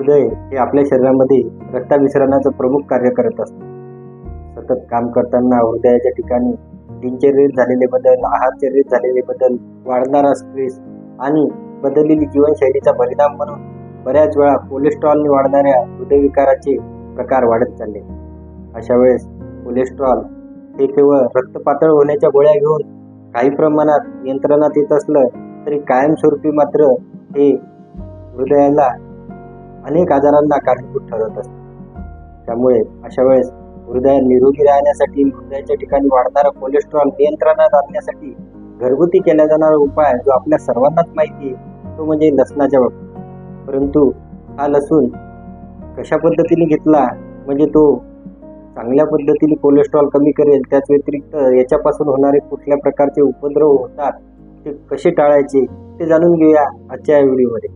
हृदय हे आपल्या शरीरामध्ये रक्ताभिसरणाचं प्रमुख कार्य करत असतं. सतत काम करताना हृदयाच्या ठिकाणी दिनचर्येत झालेले बदल आहारचर्येत झालेले बदल वाढणारा स्ट्रेस आणि बदललेली जीवनशैलीचा परिणाम म्हणून बऱ्याच वेळा कोलेस्ट्रॉलने वाढणाऱ्या हृदयविकाराचे प्रकार वाढत चालले. अशा वेळेस कोलेस्ट्रॉल हे केवळ रक्तपातळ होण्याच्या गोळ्या घेऊन काही प्रमाणात नियंत्रणात येत असलं तरी कायमस्वरूपी मात्र हे हृदयाला अनेक आजारांना कारणीभूत ठरत असते. त्यामुळे अशा वेळेस हृदय निरोगी राहण्यासाठी हृदयाच्या ठिकाणी वाढणारा कोलेस्ट्रॉल नियंत्रणात आणण्यासाठी घरगुती केला जाणारा उपाय जो आपल्या सर्वांनाच माहिती आहे तो म्हणजे लसणाच्या बाबतीत. परंतु हा लसूण कशा पद्धतीने घेतला म्हणजे तो चांगल्या पद्धतीने कोलेस्ट्रॉल कमी करेल त्याच व्यतिरिक्त याच्यापासून होणारे कुठल्या प्रकारचे उपद्रव होतात ते कसे टाळायचे ते जाणून घेऊया आजच्या व्हिडिओमध्ये.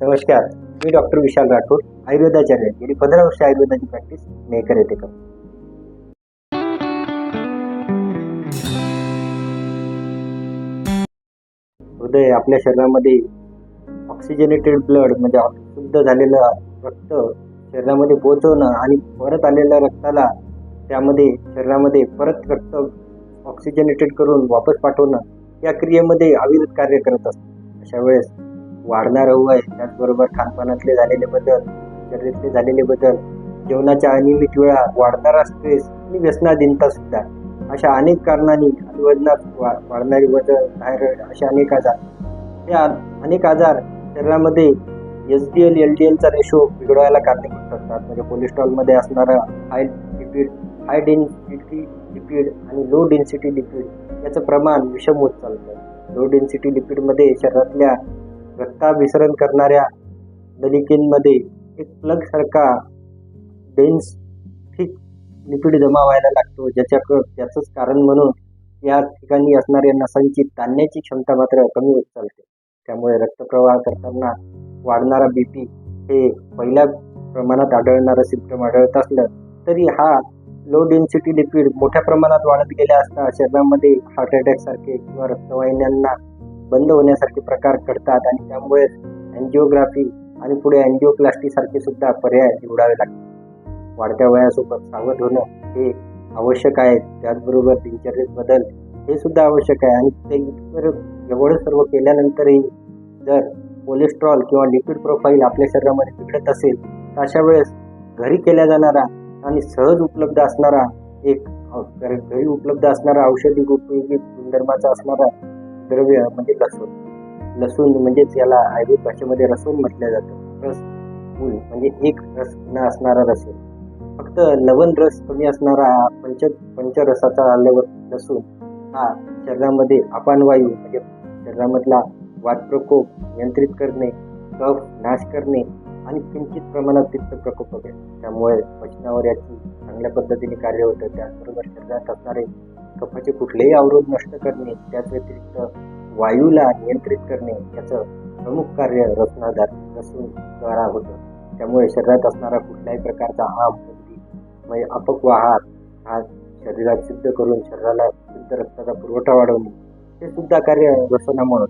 नमस्कार. मी डॉक्टर विशाल राठोड आयुर्वेदाचार्य गेली पंधरा वर्ष आयुर्वेदाची प्रॅक्टिस मेकर येथे करतो. हृदय आपल्या शरीरामध्ये ऑक्सिजनेटेड ब्लड म्हणजे शुद्ध झालेलं रक्त शरीरामध्ये पोहोचवणं आणि परत आलेल्या रक्ताला त्यामध्ये शरीरामध्ये परत रक्त ऑक्सिजनेटेड करून वापस पाठवणं या क्रियेमध्ये अविरत कार्य करत असतं. अशा वेळेस वाढणारं वय त्याचबरोबर खानपानातले झालेले बदल शरीरातले झालेले बदल जेवणाच्या अनियमित वेळा वाढणारा स्ट्रेस आणि व्यसनाधीनता सुद्धा. अशा अनेक कारणांनी अनुवदनात वा वाढणारी बदल थायरॉइड असे अनेक आजार. या अनेक आजार शरीरामध्ये S D L L D एलचा ratio बिघडवायला कारणीभूत ठरतात. म्हणजे कोलेस्ट्रॉलमध्ये असणारा high lipid high density lipid आणि लो डेन्सिटी लिपिड याचं प्रमाण विषम होत चालतं लो डेन्सिटी लिपिडमध्ये शरीरातल्या रक्ताभिसरण करणाऱ्या नलिकेंमध्ये एक प्लगसारखा डेन्स ठीक लिपिड जमा व्हायला लागतो. ज्याच्याकडं त्याचंच कारण म्हणून या ठिकाणी असणाऱ्या नसांची ताणण्याची क्षमता मात्र कमी होत चालते. त्यामुळे रक्तप्रवाह करताना वाढणारा बी पी हे पहिल्या प्रमाणात आढळणारं सिम्पटम आढळत असलं तरी हा लो डेन्सिटी लिपिड मोठ्या प्रमाणात वाढत गेल्या असता शरीरामध्ये हार्ट अटॅकसारखे किंवा रक्तवाहिन्यांना बंद होण्यासारखे प्रकार घडतात आणि त्यामुळे अँजिओग्राफी आणि पुढे अँजिओप्लास्टी सारखे सुद्धा पर्याय निवडावे लागतात. वाढत्या वयासोबत सावध होणं हे आवश्यक आहे. त्याचबरोबर दिनचर्येत बदल हे सुद्धा आवश्यक आहे. आणि ते इतर एवढं सर्व केल्यानंतरही जर कोलेस्ट्रॉल किंवा लिपिड प्रोफाईल आपल्या शरीरामध्ये बिघडत असेल तर अशा वेळेस घरी केल्या जाणारा आणि सहज उपलब्ध असणारा एक घरी उपलब्ध असणारा औषधी उपयोगी गुणधर्माचा असणारा द्रव्य म्हणजे लसूण. लसूण म्हणजेच याला आयुर्वेद भाषेमध्ये रसून म्हटलं जातं. रस मूल म्हणजे एक रस न असणारा रसून फक्त लवण रस कमी असणारा पंच पंचरसाचा आल्यावर लसूण हा शरीरामध्ये अपानवायू म्हणजे शरीरामधला वातप्रकोप नियंत्रित करणे कफ नाश करणे आणि किंचित प्रमाणात पित्त प्रकोप वगैरे त्यामुळे पचनावर याची चांगल्या पद्धतीने कार्य होतं. त्याचबरोबर शरीरात असणारे कफाचे कुठलेही अवरोध नष्ट करणे त्याच व्यतिरिक्त वायूला नियंत्रित करणे याचं प्रमुख कार्य रसनादार रसून द्वारा होतं. त्यामुळे शरीरात असणारा कुठल्याही प्रकारचा आम म्हणजे अपक्व आहार हा शरीरात सिद्ध करून शरीराला शुद्ध रक्ताचा पुरवठा वाढवणे हे सुद्धा कार्य रसनामुळे.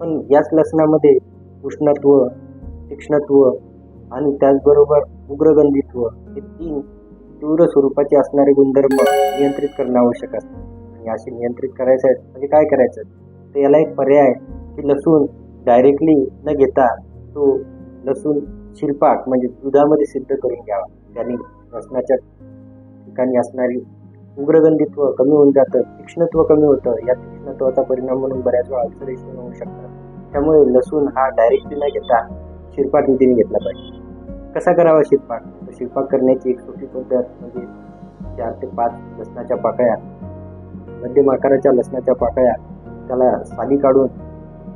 पण याच लसणामध्ये उष्णत्व तीक्ष्णत्व आणि त्याचबरोबर उग्रगंधित्व हे तीन तीव्र स्वरूपाचे असणारे गुणधर्म नियंत्रित करणं आवश्यक असतं. आणि असे नियंत्रित करायचं आहे म्हणजे काय करायचं? तर याला एक पर्याय की लसूण डायरेक्टली न घेता तो लसूण शिल्पाक म्हणजे दुधामध्ये सिद्ध करून घ्यावा. त्याने लसणाच्या ठिकाणी असणारी उग्रगंधित्व कमी होऊन जातं तीक्ष्णत्व कमी होतं. या तीक्ष्णत्वाचा परिणाम म्हणून बऱ्याच वेळा अल्सरेशन होऊ शकतात त्यामुळे लसूण हा डायरेक्टली न घेता शिरपाक विधीने घेतला पाहिजे. कसा करावा शिरपाक? तर शिरपाक करण्याची एक सोपी पद्धत म्हणजे चार ते पाच लसणाच्या पाकळ्या मध्यम आकाराच्या लसणाच्या पाकळ्या त्याला साली काढून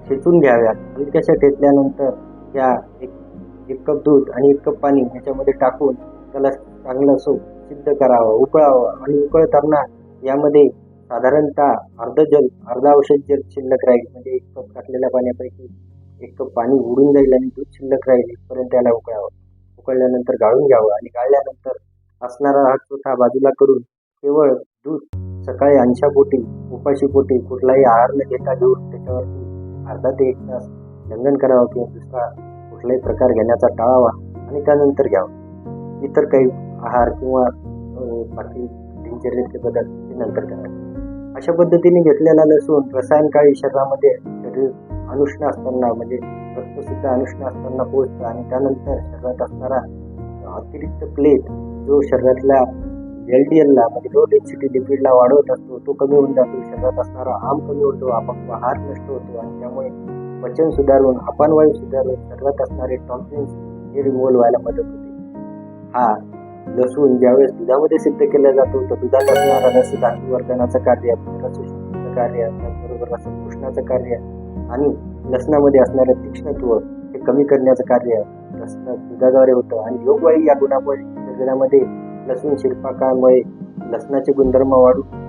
ठेचून घ्याव्यात. हलक्याशा ठेचल्यानंतर या एक एक कप दूध आणि एक कप पाणी ह्याच्यामध्ये टाकून त्याला चांगलं असं सिद्ध करावं उकळावं आणि उकळताना यामध्ये साधारणतः अर्ध जल अर्धा औषध जल शिल्लक राहील. म्हणजे एक कप टाकलेल्या पाण्यापैकी एक कप पाणी उडून जाईल आणि दूध शिल्लक राहील इथपर्यंत त्याला उकळावं. उकळल्यानंतर गाळून घ्यावं आणि गाळल्यानंतर असणारा हा चोथा बाजूला करून केवळ दूध सकाळी अंशापोटी उपाशीपोटी कुठलाही आहार न घेता घेऊन त्याच्यावरती अर्धा ते एक तास लंघन करावं किंवा दुसरा कुठलाही प्रकार घेण्याचा टाळावा आणि त्यानंतर घ्यावं. इतर काही आहार किंवा बाकी दिनचर्येचे बदल ते नंतर करावे अशा पद्धतीने घेतलेला लसूण रसायनकाळी शरीरामध्ये शरीर अनुष्ण असताना म्हणजे रक्तसुद्धा अनुष्ण असताना पोहोचतं आणि त्यानंतर शरीरात असणारा अतिरिक्त प्लेट जो शरीरातल्या एल डी एलला म्हणजे लो डेन्सिटी लिक्विडला वाढवत असतो तो कमी होऊन जातो शरीरात असणारा आम कमी होतो आपण आहार नष्ट होतो आणि त्यामुळे पचन सुधारून अपानवायू सुधारून शरीरात असणारे टॉक्सिन्स हे रिमूव्हल व्हायला मदत होते. हा लसूण ज्यावेळेस दुधामध्ये सिद्ध केला जातो तर दुधात असणारा रस धातुवर्धनाचं कार्य रसशुद्धीचं कार्य त्याचबरोबर रसपुष्णाचं कार्य आणि लसणामध्ये असणारं तीक्ष्णत्व हे कमी करण्याचं कार्य लसण दुधाद्वारे होतं. आणि योगवाई या गुणामुळे शरीरामध्ये लसूण शिरपाकामुळे लसणाचे गुणधर्म वाढून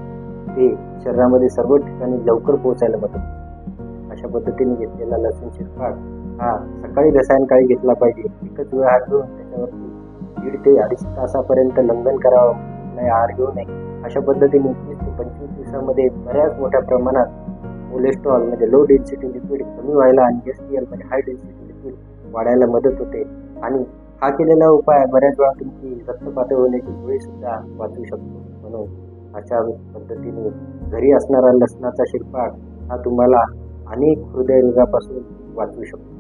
ते शरीरामध्ये सर्व ठिकाणी लवकर पोहोचायला मदत अशा पद्धतीने घेतलेला लसूण शिरपाक हा सकाळी रसायनकाळी घेतला पाहिजे. एकच वेळ हात घेऊन त्याच्यावरती दीड ते अडीच तासापर्यंत लंघन करावं. नाही आहार घेऊ नये. अशा पद्धतीने वीस ते पंचवीस दिवसामध्ये बऱ्याच मोठ्या प्रमाणात कोलेस्ट्रॉल म्हणजे लो डेन्सिटी लिक्विड कमी व्हायला आणि एस टी एल म्हणजे हाय डेन्सिटी लिक्विड वाढायला मदत होते. आणि हा केलेला उपाय बऱ्याच वेळा तुमची रक्तपातळ होण्याची वेळ सुद्धा वाचवू शकतो. म्हणून अशा पद्धतीने घरी असणारा लसणाचा शिरपाक हा तुम्हाला अनेक हृदयरोगापासून वाचवू शकतो.